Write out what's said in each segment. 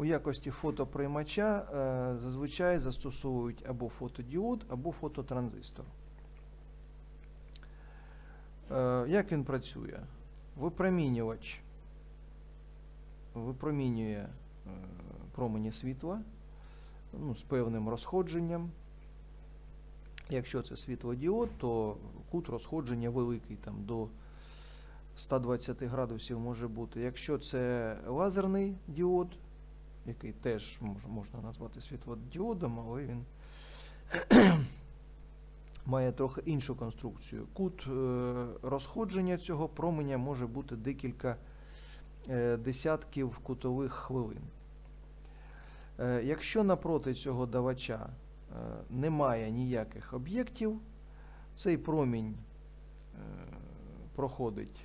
у якості фотоприймача е, зазвичай застосовують або фотодіод, або фототранзистор. Е, Як він працює? Випромінювач випромінює е, промені світла ну, з певним розходженням. Якщо це світлодіод, то кут розходження великий там, до 120 градусів може бути. Якщо це лазерний діод, який теж мож- можна назвати світлодіодом, але він має трохи іншу конструкцію. Кут е, розходження цього променя може бути декілька е, десятків кутових хвилин. Е, Якщо напроти цього давача немає ніяких об'єктів, цей промінь проходить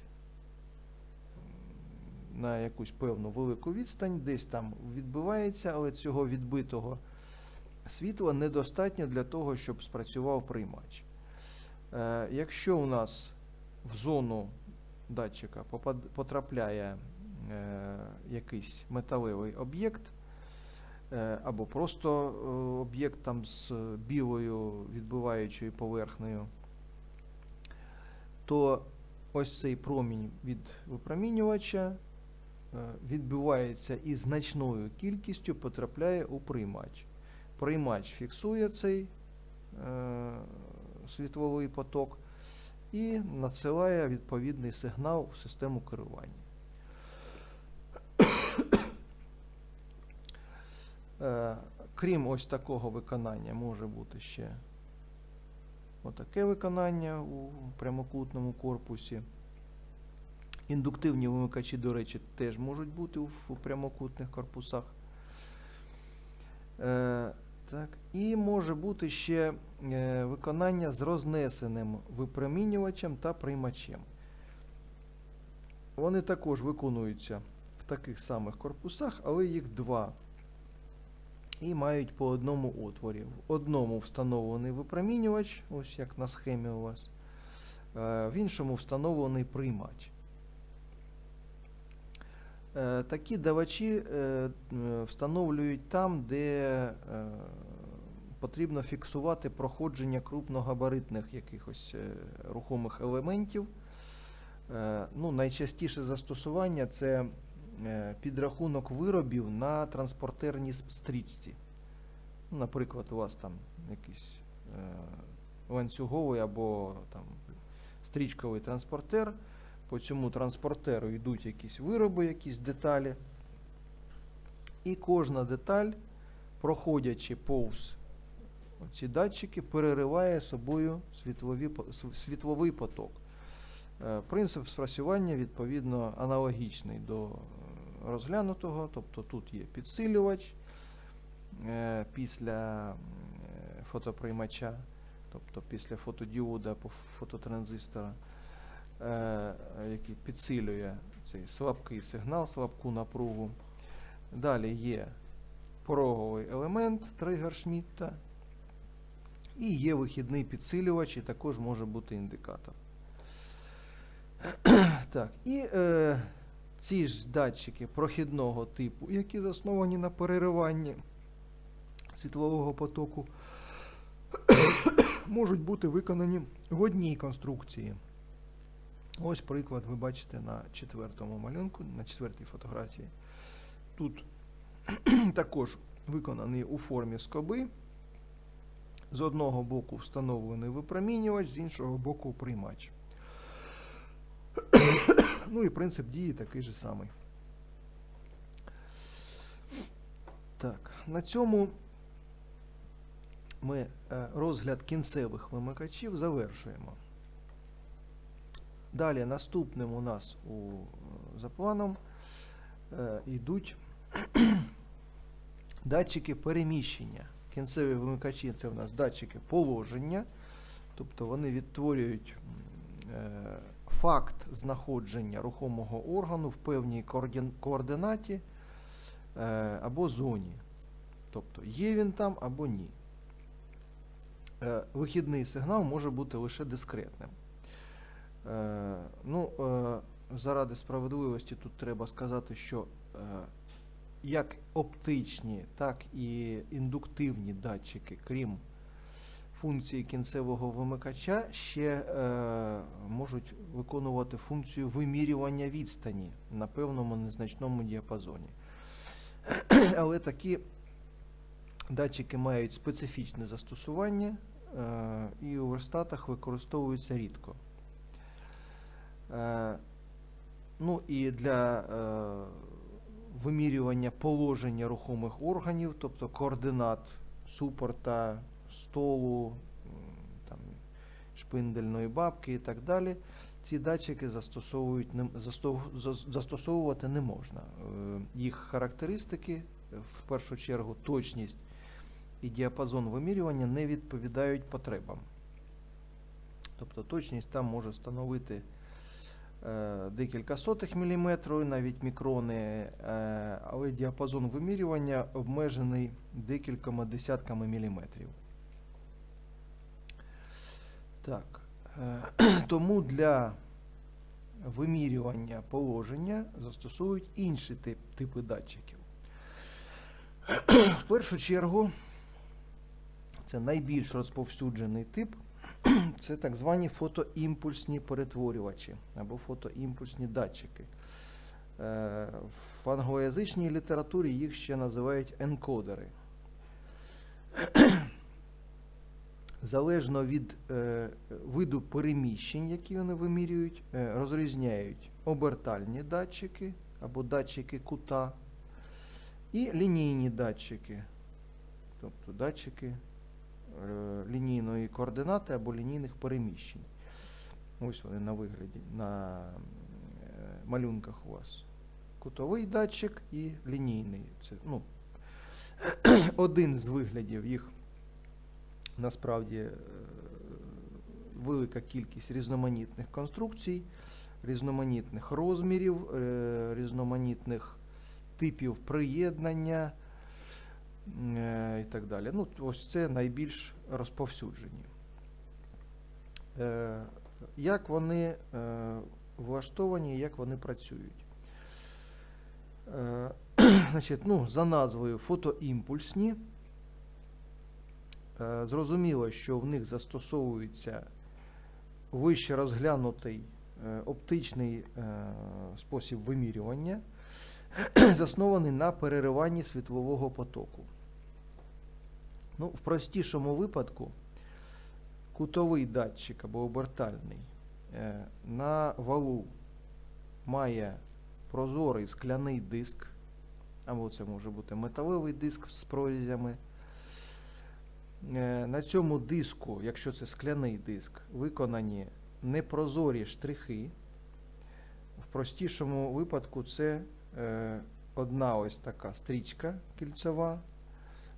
на якусь певну велику відстань, десь там відбивається, але цього відбитого світла недостатньо для того, щоб спрацював приймач. Е, Якщо у нас в зону датчика потрапляє е, якийсь металевий об'єкт, е, або просто об'єкт там з білою відбиваючою поверхнею, то ось цей промінь від випромінювача е, відбивається і значною кількістю потрапляє у приймач. Приймач фіксує цей е, світловий поток і надсилає відповідний сигнал в систему керування. Е, Крім ось такого виконання, може бути ще отаке виконання у прямокутному корпусі. Індуктивні вимикачі, до речі, теж можуть бути в прямокутних корпусах. Е, так. І може бути ще е, виконання з рознесеним випромінювачем та приймачем. Вони також виконуються в таких самих корпусах, але їх два. І мають по одному отворі. В одному встановлений випромінювач, ось як на схемі у вас, е, в іншому встановлений приймач. Е, Такі давачі е, е, встановлюють там, де потрібно фіксувати проходження крупногабаритних якихось е, рухомих елементів. Е, Ну, найчастіше застосування це е, підрахунок виробів на транспортерній стрічці. Ну, Наприклад, у вас там якийсь ланцюговий або там, стрічковий транспортер. По цьому транспортеру йдуть якісь вироби, якісь деталі. І кожна деталь, проходячи повз ці датчики, перериває собою світлові, світловий поток. Е, Принцип спрацювання відповідно аналогічний до е, розглянутого, тобто тут є підсилювач е, після фотоприймача, тобто після фотодіода або фототранзистора, який підсилює цей слабкий сигнал, слабку напругу. Далі є пороговий елемент тригер Шмітта, і є вихідний підсилювач, і також може бути індикатор. Так, і е, ці ж датчики прохідного типу, які засновані на перериванні світлового потоку, можуть бути виконані в одній конструкції. Ось приклад ви бачите на четвертому малюнку, на четвертій фотографії. Тут також виконаний у формі скоби. З одного боку встановлений випромінювач, з іншого боку приймач. Ну і принцип дії такий же самий. Так, на цьому ми е, розгляд кінцевих вимикачів завершуємо. Далі наступним у нас у, е, за планом е, йдуть датчики переміщення. Кінцеві вимикачі це в нас датчики положення, тобто вони відтворюють е, факт знаходження рухомого органу в певній координ- координаті е, або зоні. Тобто є він там або ні. Е, Вихідний сигнал може бути лише дискретним. Е, Ну, е, заради справедливості тут треба сказати, що е, як оптичні, так і індуктивні датчики, крім функції кінцевого вимикача, ще можуть виконувати функцію вимірювання відстані на певному незначному діапазоні. Але такі датчики мають специфічне застосування і у верстатах використовуються рідко. Е, ну і для е, вимірювання положення рухомих органів, тобто координат супорта, столу, там, шпиндельної бабки і так далі, ці датчики застосовують, застосовувати не можна. Е, Їх характеристики, в першу чергу точність і діапазон вимірювання не відповідають потребам. Тобто точність там може становити декілька сотих міліметрів, навіть мікрони, е, але діапазон вимірювання обмежений декількома десятками міліметрів. Так. е, Тому для вимірювання положення застосують інші тип, типи датчиків. В першу чергу, це найбільш розповсюджений тип, це так звані фотоімпульсні перетворювачі або фотоімпульсні датчики. Е, В англоязичній літературі їх ще називають енкодери. Залежно від е, виду переміщень, які вони вимірюють, е, розрізняють обертальні датчики або датчики кута і лінійні датчики, тобто датчики лінійної координати або лінійних переміщень. Ось вони на вигляді, на е, малюнках у вас. Кутовий датчик і лінійний. Це ну, один з виглядів їх насправді е, велика кількість різноманітних конструкцій, різноманітних розмірів, е, різноманітних типів приєднання е, і так далі. Ну, ось це найбільш розповсюджені. Е, Як вони е, влаштовані, як вони працюють? Е, Значить, ну, за назвою фотоімпульсні. Е, Зрозуміло, що в них застосовується вище розглянутий е, оптичний е, спосіб вимірювання, заснований на перериванні світлового потоку. Ну, в простішому випадку кутовий датчик або обертальний е, на валу має прозорий скляний диск, або це може бути металевий диск з прорізями. Е, На цьому диску, якщо це скляний диск, виконані непрозорі штрихи. В простішому випадку це е, одна ось така стрічка кільцева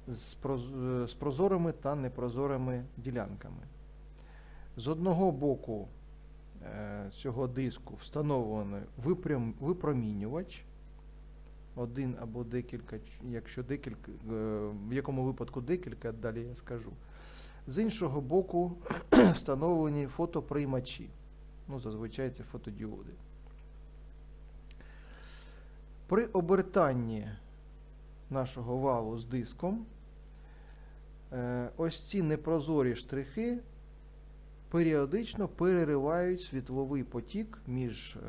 з, проз- з прозорими та непрозорими ділянками. З одного боку е, цього диску встановлений випромінювач. Один або декілька, якщо декілька, е, в якому випадку декілька, далі я скажу. З іншого боку встановлені фотоприймачі. Ну, зазвичай це фотодіоди. При обертанні нашого валу з диском ось ці непрозорі штрихи періодично переривають світловий потік між е,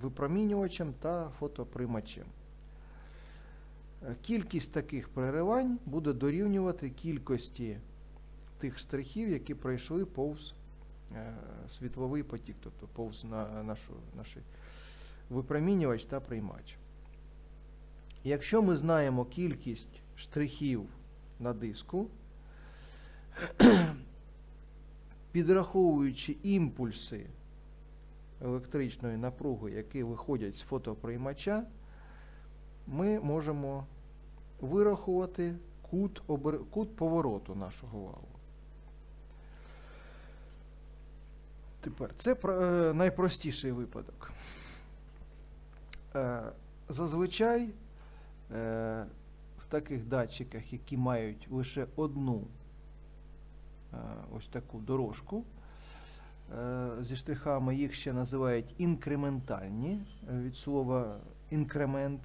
випромінювачем та фотоприймачем. Е, Кількість таких переривань буде дорівнювати кількості тих штрихів, які пройшли повз е, світловий потік, тобто повз на нашу, наш випромінювач та приймач. Якщо ми знаємо кількість штрихів на диску, підраховуючи імпульси електричної напруги, які виходять з фотоприймача, ми можемо вирахувати кут, обер... кут повороту нашого валу. Тепер це е, найпростіший випадок. Е, Зазвичай е, таких датчиках, які мають лише одну е, ось таку дорожку, е, зі штрихами їх ще називають інкрементальні е, від слова інкремент